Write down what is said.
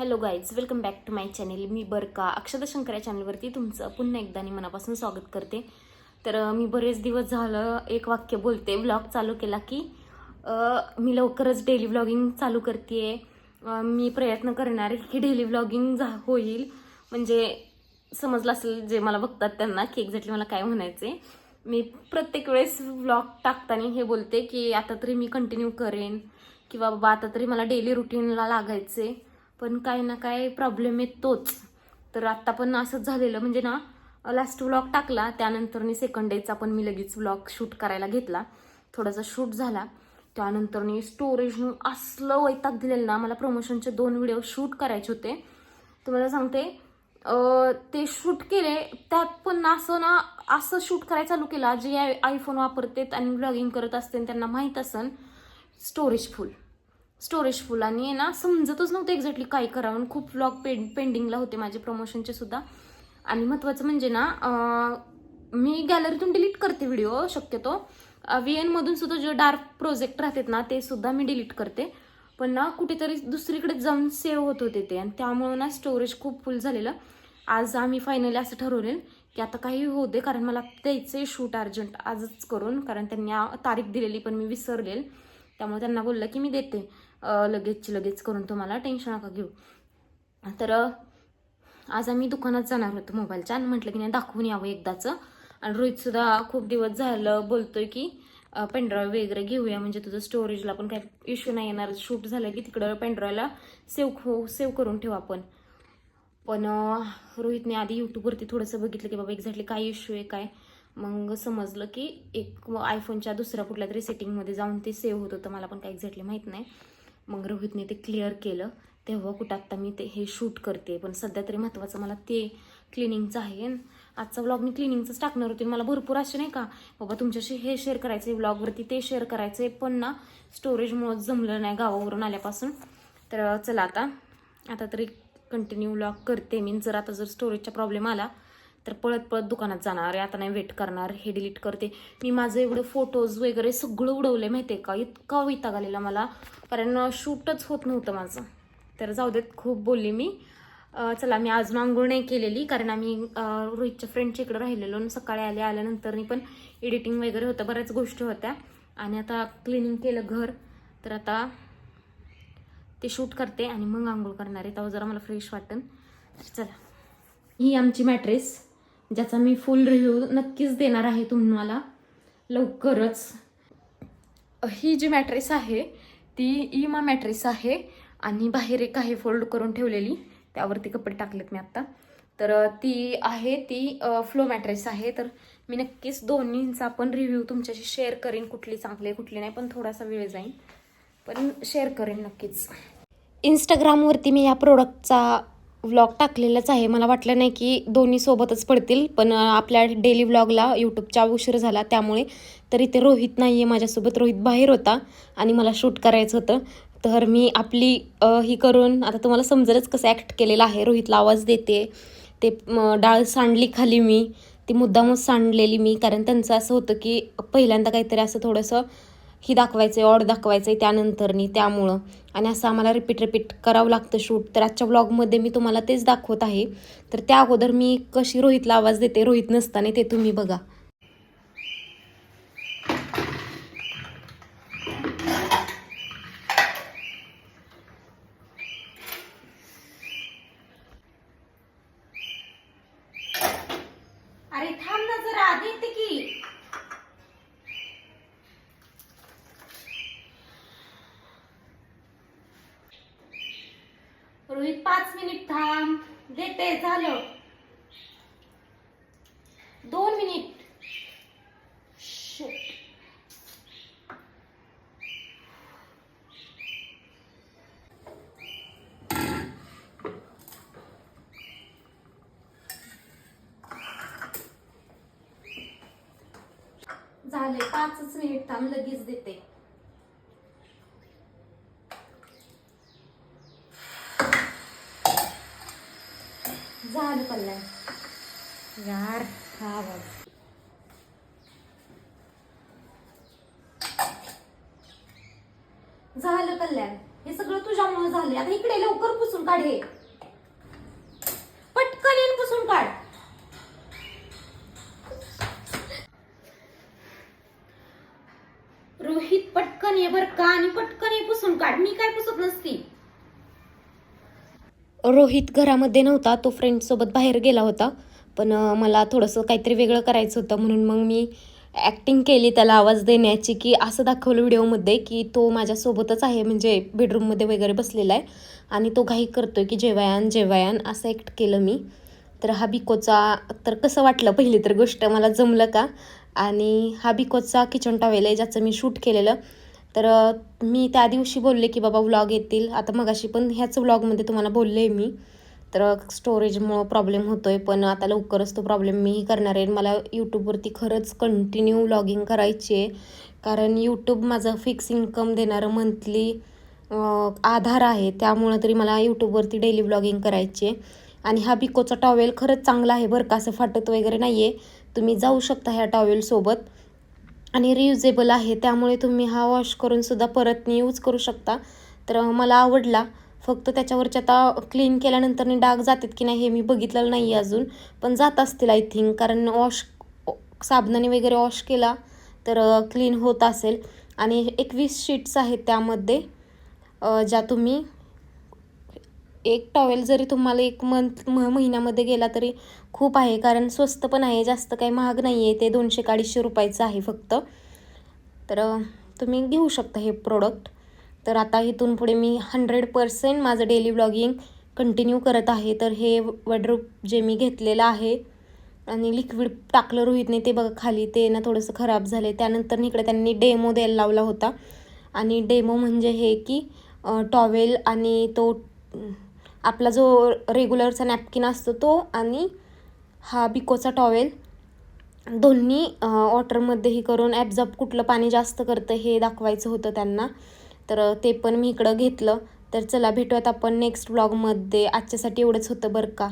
Hello guys welcome back to my channel मी बरका अक्षता शंकर या चॅनलवरती तुमचं पुन्हा एकदा आणि मनापासून स्वागत करते. तर मी बरेच दिवस झालं एक वाक्य बोलते. व्लॉग चालू केला की मी लवकरच डेली व्लॉगिंग चालू करते मी प्रयत्न करणार आहे की डेली व्लॉगिंग जा होईल. म्हणजे समजलं असेल जे मला बघतात त्यांना की एक्झॅक्टली मला काय म्हणायचे मी प्रत्येक वेळेस व्लॉग टाकताना हे बोलते की आता तरी मी कंटिन्यू करेन. किंवा बाबा आता तरी मला डेली रुटीनला लागायचे पण काही ना काय प्रॉब्लेम येतोच. तर आत्ता पण असंच झालेलं. म्हणजे ना लास्ट व्लॉग टाकला त्यानंतर मी सेकंड डेचा पण मी लगेच व्लॉग शूट करायला घेतला. थोडासा शूट झाला. त्यानंतर मी स्टोरेज असलं वैताग दिलेलं ना मला प्रमोशनचे दोन व्हिडिओ शूट करायचे होते. तुम्हाला सांगते ते शूट केले त्यात पण असं ना असं शूट करायला चालू केला. जे आयफोन वापरतेत आणि ब्लॉगिंग करत असते त्यांना माहीत असन स्टोरेज फुल स्टोरेज फुल आणि आहे ना समजतच नव्हतं एक्झॅक्टली काय करावं. खूप व्लॉग पेंड पेंडिंगला होते माझे प्रमोशनचे सुद्धा. आणि महत्त्वाचं म्हणजे ना मी गॅलरीतून डिलीट करते व्हिडिओ शक्यतो. व्ही एनमधून सुद्धा जे डार्क प्रोजेक्ट राहतात ना ते सुद्धा मी डिलीट करते. पण ना कुठेतरी दुसरीकडे जाऊन सेव्ह होत होते ते. आणि त्यामुळं ना स्टोरेज खूप फुल झालेलं. आज आम्ही फायनली असं ठरवलेलं की आता काही होऊ दे कारण मला द्यायचं शूट अर्जंट आजच करून. कारण त्यांनी तारीख दिलेली पण मी विसरलेल. त्यामुळे त्यांना बोललं की मी देते. लगेचची लगेच करून तुम्हाला टेन्शन नका घेऊ. तर आज आम्ही दुकानात जाणार होतो मोबाईलच्या आणि म्हटलं की नाही दाखवून यावं एकदाचं. आणि रोहितसुद्धा खूप दिवस झालं बोलतोय की पेनड्राईव्ह वगैरे घेऊया म्हणजे तुझं स्टोरेजला पण काही इश्यू नाही येणार. शूट झालं की तिकडं पेनड्राईव्हला सेव्ह हो सेव्ह करून ठेवू आपण. पण रोहितने आधी यूट्यूबवरती थोडंसं बघितलं की बाबा एक्झॅक्टली काय इश्यू आहे काय मग समजलं की एक आयफोनच्या दुसऱ्या कुठल्या तरी सेटिंगमध्ये जाऊन ते सेव्ह होत होतं. मला पण काय एक्झॅक्टली माहीत नाही. मग रोहितने ते क्लिअर केलं. तेव्हा कुठं आत्ता मी ते हे शूट करते. पण सध्या तरी महत्त्वाचं मला ते क्लिनिंगचं आहे. आजचा व्लॉग मी क्लिनिंगचंच टाकणार होते. मला भरपूर असे नाही का बाबा तुमच्याशी हे शेअर करायचं व्लॉगवरती ते शेअर करायचं पण ना स्टोरेजमुळं जमलं नाही गावावरून आल्यापासून. तर चला आता आता तरी कंटिन्यू व्लॉग करते मी. जर आता जर स्टोरेजचा प्रॉब्लेम आला तर पळत पळत दुकानात जाणार आहे आता नाही वेट करणार हे डिलीट करते. मी माझं एवढे फोटोज वगैरे सगळं उडवले माहिती आहे का? इतका वैताग आलेला मला कारण शूटच होत नव्हतं माझं. तर जाऊ देत खूप बोलली मी. चला मी अजून आंघोळ नाही केलेली कारण आम्ही रोहितच्या फ्रेंडच्या इकडे राहिलेलो आणि सकाळी आले आल्यानंतर पण एडिटिंग वगैरे होतं बऱ्याच गोष्टी होत्या. आणि आता क्लिनिंग केलं घर तर आता ते शूट करते आणि मग आंघोळ करणार आहे. तेव्हा जरा मला फ्रेश वाटेल चला. ही आमची मॅट्रेस ज्याचा मी फुल रिव्ह्यू नक्कीच देणार आहे तुम्हाला. लवकरच. ही जी मॅट्रेस आहे ती इमा मॅट्रेस आहे आणि बाहेर एक आहे फोल्ड करून ठेवलेली. त्यावरती कपडे टाकलेत मी आत्ता तर ती आहे ती फ्लो मॅट्रेस आहे. तर मी नक्कीच दोन्हींचा पण रिव्ह्यू तुमच्याशी शेअर करेन कुठली चांगली आहे कुठली नाही पण थोडासा वेळ जाईल पण शेअर करेन नक्कीच. इंस्टाग्रामवरती मी या प्रोडक्टचा व्लॉग टाकलेलाच आहे. मला वाटलं नाही की दोन्ही सोबतच पडतील पण आपल्या डेली व्लॉगला यूट्यूबच्या उशीर झाला त्यामुळे. तर इथे रोहित नाही आहे माझ्यासोबत. रोहित बाहेर होता आणि मला शूट करायचं होतं. तर मी आपली ही करून आता तुम्हाला समजेलच कसं ॲक्ट केलेलं आहे. रोहितला आवाज देते. ते डाळ सांडली खाली मी. ती मुद्दामच सांडलेली मी. कारण त्यांचं असं होतं की पहिल्यांदा काहीतरी असं थोडंसं ही दाखवायचं आहे ऑड दाखवायचं आहे त्यानंतरनी त्यामुळं. आणि असं आम्हाला रिपीट रिपीट करावं लागतं शूट तर आजच्या ब्लॉगमध्ये मी तुम्हाला तेच दाखवत आहे. तर त्या अगोदर मी कशी रोहितला आवाज देते रोहित नसताना ते तुम्ही बघा अरे थांब ना जरा आधी येते की रोहित पाच मिनिट थांब देते झालं. दोन मिनिट. झाले पाचच मिनिट थांब लगेच देते. झालं कल्याण यार हा आवाज झालं कल्याण हे सगळं तुझ्यामुळे झाले आता इकडे लवकर पुसून काढ हे. पटकन येऊन पुसून काढ. रोहित पटकन ये बर का? आणि पटकन ये पुसून काढ. मी काय पुसत नसती? रोहित घरामध्ये नव्हता तो फ्रेंडसोबत बाहेर गेला होता. पण मला थोडंसं काहीतरी वेगळं करायचं होतं. म्हणून मग मी ॲक्टिंग केली त्याला आवाज देण्याची की असं दाखवलं व्हिडिओमध्ये की तो माझ्यासोबतच आहे म्हणजे बेडरूममध्ये वगैरे बसलेला आहे. आणि तो घाई करतो आहे की जेवायान जेवायान असं ॲक्ट केलं मी. तर हा बिकोचा तर कसं वाटलं पहिली तर गोष्ट मला जमलं का? आणि हा बिकोचा किचन टॉवेल आहे ज्याचं मी शूट केलेलं. तर मी त्या दिवशी बोलले की बाबा व्लॉग येतील. आता मगाशी पण ह्याच व्लॉगमध्ये तुम्हाला बोलले मी. तर स्टोरेजमुळं प्रॉब्लेम होतो आहे पण आता लवकरच तो प्रॉब्लेम मीही करणार आहे. मला यूट्यूबवरती खरंच कंटिन्यू व्लॉगिंग करायची आहे. कारण यूट्यूब माझं फिक्स इन्कम देणारं मंथली आधार आहे. त्यामुळं तरी मला यूट्यूबवरती डेली व्लॉगिंग करायची आहे. आणि हा बिकोचा टॉवेल खरंच चांगला आहे बरं का असं फाटत वगैरे नाही आहे तुम्ही जाऊ शकता ह्या टॉवेलसोबत आणि रियुजेबल आहे त्यामुळे तुम्ही हा वॉश करून सुद्धा परत यूज करू शकता. तर मला आवडला. फक्त त्याच्यावरचे आता क्लीन केल्यानंतर डाग जातात की नाही हे मी बघितलेलं नाही आहे अजून. पण जात असतील आय थिंक कारण वॉश साबणाने वगैरे वॉश केला तर क्लीन होत असेल. आणि एकवीस शीट्स आहेत त्यामध्ये ज्या तुम्ही एक टॉवेल जरी तुम्हाला एक मंथ म महिन्यामध्ये गेला तरी खूप आहे. कारण स्वस्त पण आहे जास्त काही महाग नाही आहे ते दोनशे का अडीचशे रुपयाचं आहे फक्त. तर तुम्ही घेऊ शकता हे प्रोडक्ट तर आता इथून पुढे मी हंड्रेड पर्सेंट माझं डेली ब्लॉगिंग कंटिन्यू करत आहे. तर हे वॉर्डरोब जे मी घेतलेलं आहे आणि लिक्विड टाकलं रोहितने ते बघा खाली. ते ना थोडंसं खराब झाले त्यानंतर इकडे त्यांनी डेमो द्यायला लावला होता. आणि डेमो म्हणजे हे की टॉवेल आणि तो आपला जो रेग्युलरचा नॅपकिन असतो तो आणि हा बिकोचा टॉवेल दोन्ही वॉटरमध्ये हे करून ॲब्झॉर्ब कुठलं पाणी जास्त करतं हे दाखवायचं होतं त्यांना. तर ते पण मी इकडं घेतलं. तर चला भेटूयात आपण नेक्स्ट ब्लॉगमध्ये आजच्यासाठी एवढंच होतं बरं का.